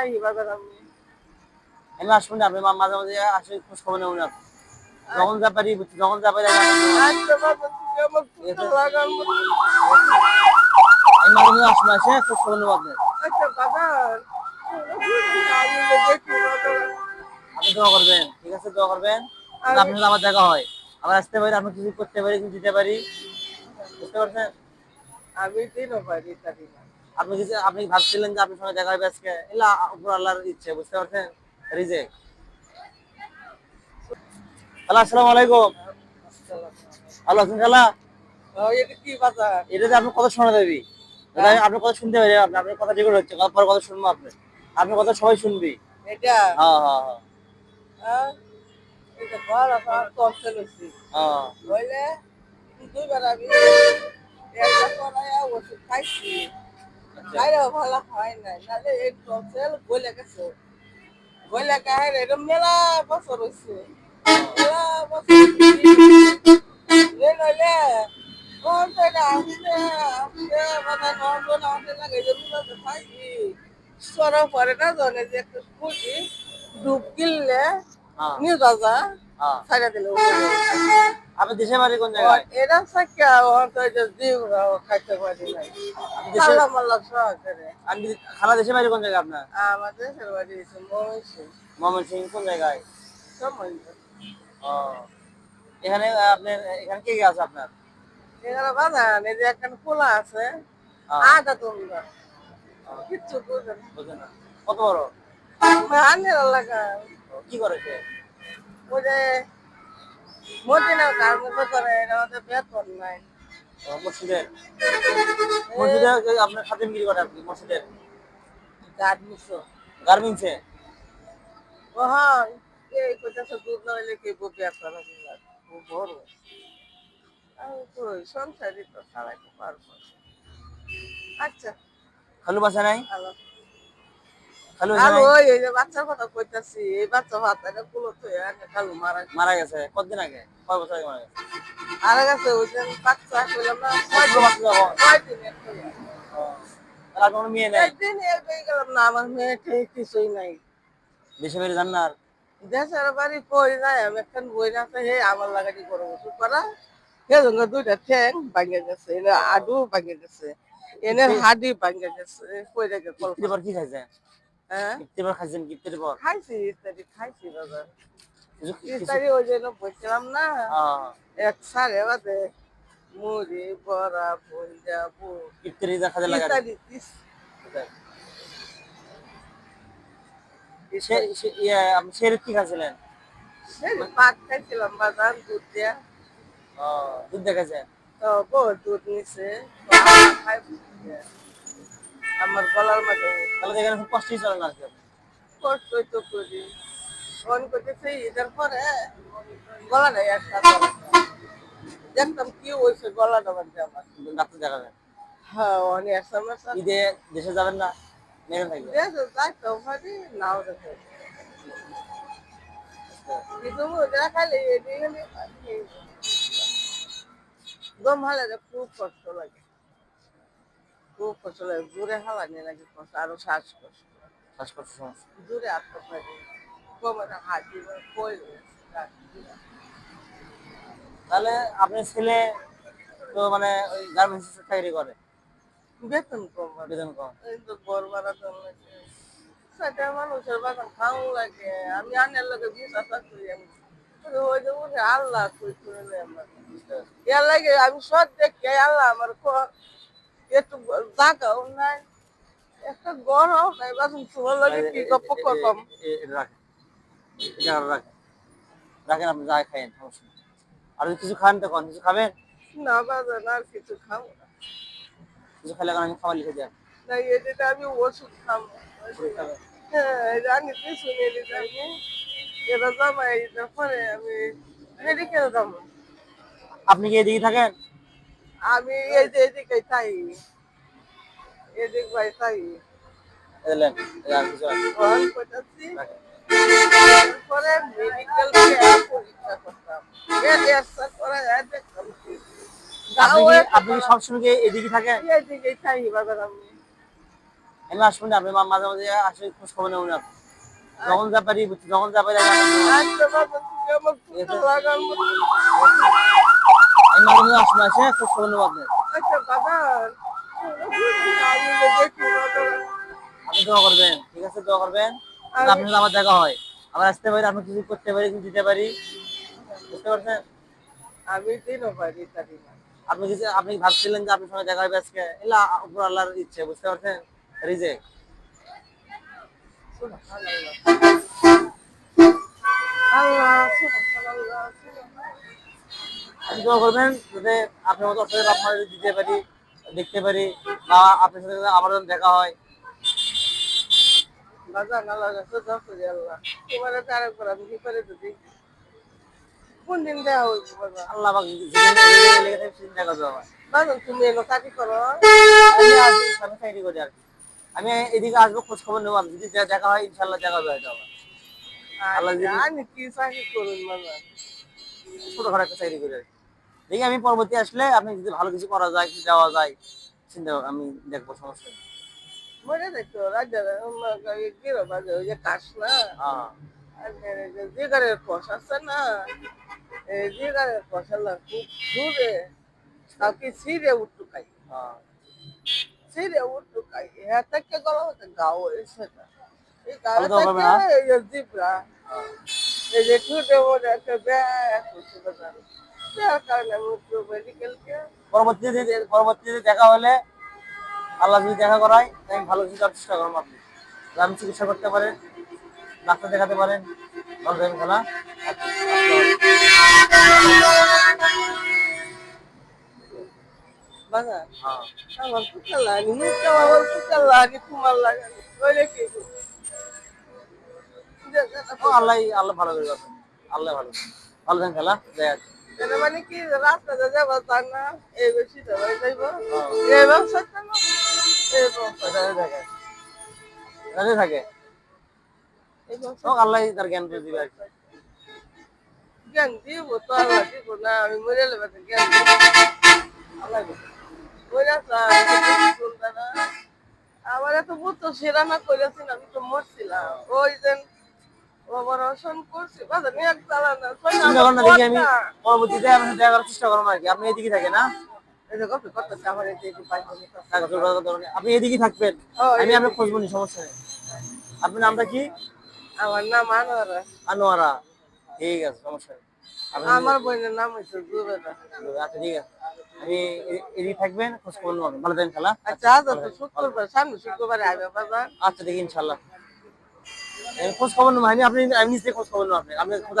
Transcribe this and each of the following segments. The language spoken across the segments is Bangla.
আমি আমি আসব না আপনি মাঝে মাঝে আসে খোঁজ খবর না। যখন যা পারি যখন যা পারি আমি আচ্ছা আমি মাঝে মাঝে আসব আসে খোঁজ খবর নেব আপনার। আপনি দোয়া করবেন ঠিক আছে দোয়া করবেন। আমি- আপনার সাথে আমার দেখা হয়। আবার আসতে পারি আপনি কিছু করতে পারি কিছু দিতে পারি। বুঝতে পারছেন? আমি দিনও পারি তারি না আপনি কিছু আপনি ভাবছিলেন যে আপনার সঙ্গে দেখা হবে আজকে এলা উপর আল্লাহর ইচ্ছে বুঝতে পারছেন? রিজেক্ট। হ্যালো আসসালামু আলাইকুম। ভালো আছেন খালা এটাতে আপনি কথা শোনা দেবি আপনি কথা শুনতে পারি আপনি আপনার কথা রেকর্ড হচ্ছে পরে কথা শুনব আপনি। আপনি কথা সবাই শুনবি। এটা? হ্যাঁ হ্যাঁ হ্যাঁ। হ্যাঁ? এটা বড় আমার কষ্ট হচ্ছে হ্যাঁ। বলে দুইবার আমি একটা করায় ওষুধ খাইছি। খাইলেও ভালো হয় নাই। নাহলে এই টপসেল গলে গেছে। গলে গায়ে এরকম মেলা বছর হয়েছে মেলা বছর নইলে কোন তো এটা মানে আসতে লাগে সরা পরে না জানে যে একটা স্কুটি ডুব গিললে হ্যাঁ। নিয়ে দাদা হ্যাঁ। ছাড়া দিলে আপনি দেশে বাড়ি কোন জায়গায়? এরা সাক্ষা হয়তো যে দিও খাইতে পারি নাই। খালা মাল্লা সহকারে। আপনি খালা দেশে বাড়ি কোন জায়গায় আপনার? আমাদের দেশের বাড়ি হচ্ছে মহিষী মোহাম্মদ সিং কোন জায়গায়? ও এখানে আপনার এখানে কে কে আছে আপনার? এখানে বাজান এই যে একটা খোলা আছে। আধা তোমরা। কিচ্ছু বুঝলেন না। কত বড়? আনের ও, কি করে সে? ওই যে মদিনা কারণে তো করে? এটা আমাদের বেতন নাই। ও, মসজিদের? মসজিদে আপনার খাদিম গিরি করে আপনি মসজিদের? গার্ড মিশো গার্মেন্টসে ও হ্যাঁ এই কোথাও দুধ নইলে কি বুঝে আপনারা? ও বড়। আমি তো ওই সংসারই তো চালাইতে পারব আচ্ছা। খালু বাসা নাই? ভালো খালু বাসা ওই বাচ্চার কথা কইতাছি এই বাচ্চা ভাতারে কুলো তো কালু মারা মারা গেছে? কতদিন আগে? কয় বছর আগে মারা গেছে? আর গেছে ওই যে বাচ্চা কইলাম না কয় বাচ্চা যখন কয় দিন একটা ও, তাহলে আপনার কোনো মেয়ে নেই? একদিন এগিয়ে গেলাম না আমার মেয়ে ঠিক কিছুই নাই। দেশে বেড়ে যান না আর? দেশের বাড়ি কই নাই আমি একখান বই না হে আমার লাগাটি করে ওষুধ করা। হে জন্য দুইটা ঠ্যাং ভাঙে গেছে এনে আডু ভাঙে গেছে এনে হাডি ভাঙে গেছে কল কি হ্যাঁ? পর খাইছেন কিপ্তির পর খাইছি ইত্যাদি খাইছি বাবা। ইত্যাদি ওই জন্য বলছিলাম না। হ্যাঁ। এক সারে বাদে মুড়ি বড়া বুট। কিপ্তির ইদা খাতে লাগে ইয়ে আপনি সে কি খাইছিলেন? ভাত খাইছিলাম বাদাম দুধ দিয়া। দুধ দেখাইছেন তো বউ দুধ নিছে। তো আমার গলার মাঝে তাহলে তো এখানে খুব কষ্টই চলে না আর কি। কষ্টই তো করি। ফোন করতেছে ঈদের পরে গলা নেই একটা দেখতাম কি হয়েছে গলাটা বাজছে আমার। ডাক্তার দেখাবেন হ্যাঁ অনেক সমস্যা ঈদে দেশে যাবেন না মেরে থাকবে দেখো যাইতো পারি নাও দেখে। কিন্তু দেখালে এদিকে দম হালে খুব কষ্ট লাগে। খুব কষ্ট লাগে দূরে হাওয়া নিয়ে লাগে কষ্ট। আরও শ্বাসকষ্ট শ্বাসকষ্ট সমস্যা দূরে আসতে পারি কোমরে কই তাহলে আপনার ছেলে তো মানে ওই গার্মেন্টস চাকরি করে? বেতন কম বেতন কম। এই তো বড় বাড়া তো সেটা মানুষের বাগান খাওয়া লাগে। আমি আনের লোকে আমি। আল্লাহ আমি সব দেখি আল্লাহ আমার একটু জাগাও নাই। একটা গরম নাই বাসন তোমার লাগে কি গপ্প কম এ- এ- এটা রাখেন এটা আরও রাখেন রাখেন আপনি যাই খাইন সমস্যা নেই। আর যদি কিছু খান তখন কিছু খাবেন? না বাজার আর কিছু খাব না। কিছু খেলে এখন আমি খাবার লিখে দেন। না এটা আমি ওষুধ খাব। হ্যাঁ জানি কিছু নেই আমি এটা জামাই এটা পরে আমি মেডিকেল যাব। আপনি কি এদিকে থাকেন? আমি এই যে এদিকে তাই এদিক ভাই তাই এলেন আর কিছু আছে? ফোন করতেছি রাখেন। তারপরে মেডিকেল পরীক্ষা করতাম এর। আপনি আপনি সবসময় এদিকে থাকেন এদিকে তাই বাজার আমি আপনি মাঝে মাঝে খোঁজ খবর যখন যা পারি যখন যা পারি আমি আচ্ছা আমি আচ্ছা বাবা আমি আপনি দোয়া করবেন ঠিক আছে দোয়া করবেন। আমি- আপনার সাথে আমার দেখা হয়। আবার আসতে পারি আপনি কিছু করতে পারি কিছু দিতে পারি। বুঝতে পারছেন? আমি দিনও পারি তারি না। আপনি কিছু আপনি ভাবছিলেন যে আপনার সঙ্গে দেখা হবে আজকে? এলা উপর আল্লাহর ইচ্ছে বুঝতে পারছেন? রিজেক্ট আল্লাহ সুবহানাল্লাহ। আপনি দোয়া করবেন যাতে আপনার মতো অর্থের বাপ মা যদি দিতে পারি দেখতে পারি বা আপনার সাথে আবার দেখা হয়। বাজান আল্লাহ কাছে দোয়া করি আল্লাহ। তোমার তার উপর আমি কি করে কোন দিন দেওয়া হইব আল্লাহ বাজান তুমি এলো কাটি করো? আমি আসি আমি চাকরি করি আর কি। আমি এদিকে আসব খোঁজ খবর নেব যদি দেখা হয় ইনশাল্লাহ দেখা হবে হয়তো আবার। আল্লাহ কি চাকরি করুন ছোটখাটো একটা চাকরি করি আর কি। দেখি আমি পরবর্তী আসলে আপনি যদি ভালো কিছু করা যায় দেওয়া যায় চিন্তা আমি দেখব সমস্যা। মনে গিরো বাজে ওই যে কাশ না? হ্যাঁ। এই যে জিগারের কষ আছে না এই জিগারের কষ আল্লাহ খুব দূরে তাও কি উঠু খাই হ্যাঁ। সিরে উঠু খাই হ্যাঁ থেকে গলা হতে গাও এসে না। এই গাও? থেকে যে জিবরা এই যে টুটে মনে একটা ব্যাগ বাজার তার কারণে মেডিকেলকে পরবর্তীতে পরবর্তীতে দেখা হলে আল্লাহ যদি দেখা করায় আমি ভালো কিছু করার চেষ্টা করব আপনি। আপনি চিকিৎসা করতে পারেন ডাক্তার দেখাতে পারেন ভালো খেলা। হ্যাঁ। আমার লাগি মুখটা আমার কুকা লাগি তোমার লাগে কি আল্লাহ আল্লাহ ভালো করে আল্লাহ ভালো ভালো খেলা এটা মানে কি রাস্তাতে যাব তার না এই বেশি যাব যাইব। এই ব্যবসাটা না এই ব্যবসা থাকে। এটাতে থাকে। এই আল্লাহ তার জ্ঞান করে দিবে জ্ঞান দিব তো আল্লাহ দিব না আমি মরে লেবে জ্ঞান আল্লাহ মরে আমার এত বুঝতো সেরা না আমি তো মরছিলাম। ওই দিন চিন্তা করেন না দেখি আমি পরবর্তীতে আপনার দেখা করার চেষ্টা করব আর কি। আপনি এদিকে থাকেন না এই যে গল্প করতেছে আমার এই যে একটু পাইছে টাকা জোগাড় করতে পারবেন। আপনি থাকবেন আমি আপনার খোঁজবো নি সমস্যা নেই। আপনার নামটা কি? আমার নাম আনোয়ারা। আনোয়ারা। ঠিক আছে সমস্যা নেই। আমার বোনের নাম হচ্ছে জুবেদা। আচ্ছা ঠিক আছে। এ- এদিকে থাকবেন খোঁজ খবর ভালো থাকেন খেলা। আচ্ছা তো শুক্রবার সামনে শুক্রবারে আসবে আচ্ছা দেখি ইনশাল্লাহ। আমি খোঁজ খবর নেব। আমি আপনি আমি নিজে খোঁজ খবর নেব আপনি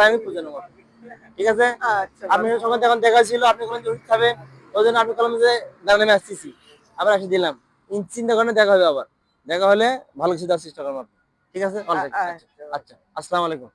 আমি খুঁজে নেব। ঠিক আছে? আচ্ছা আপনি সময় দেখা ছিল আপনি কোনো ওষুধ খাবেন ওই জন্য আপনি কলমে যে আমি আসতেছি। আবার আসি দিলাম। চিন্তা করেন দেখা হবে আবার। দেখা হলে ভালো কিছু দেওয়ার চেষ্টা করব আপনি। ঠিক আছে? আচ্ছা। আচ্ছা। আসসালামু আলাইকুম।